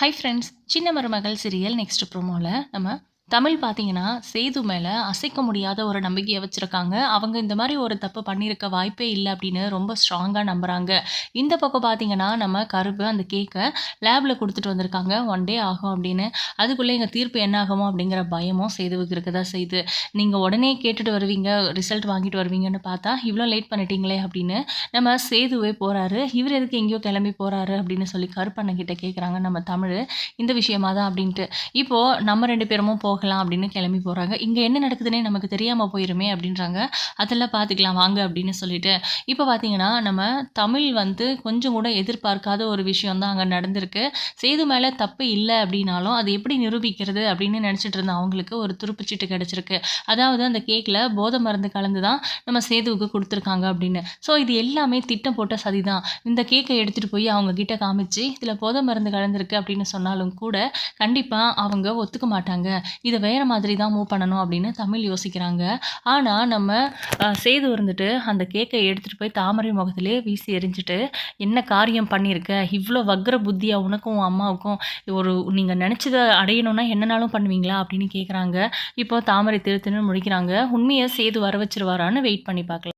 Hi friends சின்ன மருமகள் serial next ப்ரோமோவில் நம்ம தமிழ் பார்த்தீங்கன்னா சேது மேலே அசைக்க முடியாத ஒரு நம்பிக்கையை வச்சுருக்காங்க. அவங்க இந்த மாதிரி ஒரு தப்பு பண்ணியிருக்க வாய்ப்பே இல்லை அப்படின்னு ரொம்ப ஸ்ட்ராங்காக நம்புகிறாங்க இந்த பக்கம் பார்த்தீங்கன்னா நம்ம கருப்பு அந்த கேக்கை லேபில் கொடுத்துட்டு வந்திருக்காங்க. ஒன் டே ஆகும் அப்படின்னு. அதுக்குள்ளே எங்கள் தீர்ப்பு என்ன ஆகுமோ அப்படிங்கிற பயமும் சேதுவுக்கு இருக்க தான் செய்யுது. நீங்கள் உடனே கேட்டுட்டு வருவீங்க ரிசல்ட் வாங்கிட்டு வருவீங்கன்னு பார்த்தா இவ்வளோ லேட் பண்ணிட்டீங்களே அப்படின்னு நம்ம சேதுவே போகிறாரு இவர் எதுக்கு எங்கேயோ கிளம்பி போகிறாரு அப்படின்னு சொல்லி கருப்பண்ணன் கிட்ட கேட்குறாங்க நம்ம தமிழ் இந்த விஷயமா தான் அப்படின்ட்டு. இப்போது நம்ம ரெண்டு பேருமும் போகலாம் அப்படின்னு கிளம்பி போகிறாங்க இங்கே என்ன நடக்குதுன்னே நமக்கு தெரியாமல் போயிருமே அப்படின்றாங்க. அதெல்லாம் பார்த்துக்கலாம் வாங்க அப்படின்னு சொல்லிட்டு. இப்போ பார்த்தீங்கன்னா நம்ம தமிழ் வந்து கொஞ்சம் கூட எதிர்பார்க்காத ஒரு விஷயம் தான் அங்கே நடந்திருக்கு. சேது மேலே தப்பு இல்லை அப்படின்னாலும் அது எப்படி நிரூபிக்கிறது அப்படின்னு நினச்சிட்டு இருந்த அவங்களுக்கு ஒரு துருப்புச்சீட்டு கிடச்சிருக்கு. அதாவது அந்த கேக்கில் போதை மருந்து கலந்து தான் நம்ம சேதுவுக்கு கொடுத்துருக்காங்க அப்படின்னு. ஸோ இது எல்லாமே திட்டம் போட்ட சதி தான் இந்த கேக்கை எடுத்துகிட்டு போய் அவங்க கிட்ட காமிச்சு இதில் போதை மருந்து கலந்துருக்கு அப்படின்னு சொன்னாலும் கூட கண்டிப்பாக அவங்க ஒத்துக்க மாட்டாங்க. இதை வேறு மாதிரி தான் மூவ் பண்ணணும் அப்படின்னு தமிழ் யோசிக்கிறாங்க. ஆனால் நம்ம செய்து சேது இருந்துட்டு அந்த கேக்கை எடுத்துகிட்டு போய் தாமரை முகத்திலே வீசி எரிஞ்சுட்டு என்ன காரியம் பண்ணியிருக்க இவ்வளோ வக்ர புத்தியாக உனக்கும் உன் அம்மாவுக்கும்? ஒரு நீங்கள் நினச்சதை அடையணும்னா என்னனாலும் பண்ணுவீங்களா? அப்படின்னு கேட்குறாங்க இப்போ தாமரை திருத்துன்னு முடிக்கிறாங்க. உண்மையை சேது வர வச்சிருவாரான்னு வெயிட் பண்ணி பார்க்கலாம்.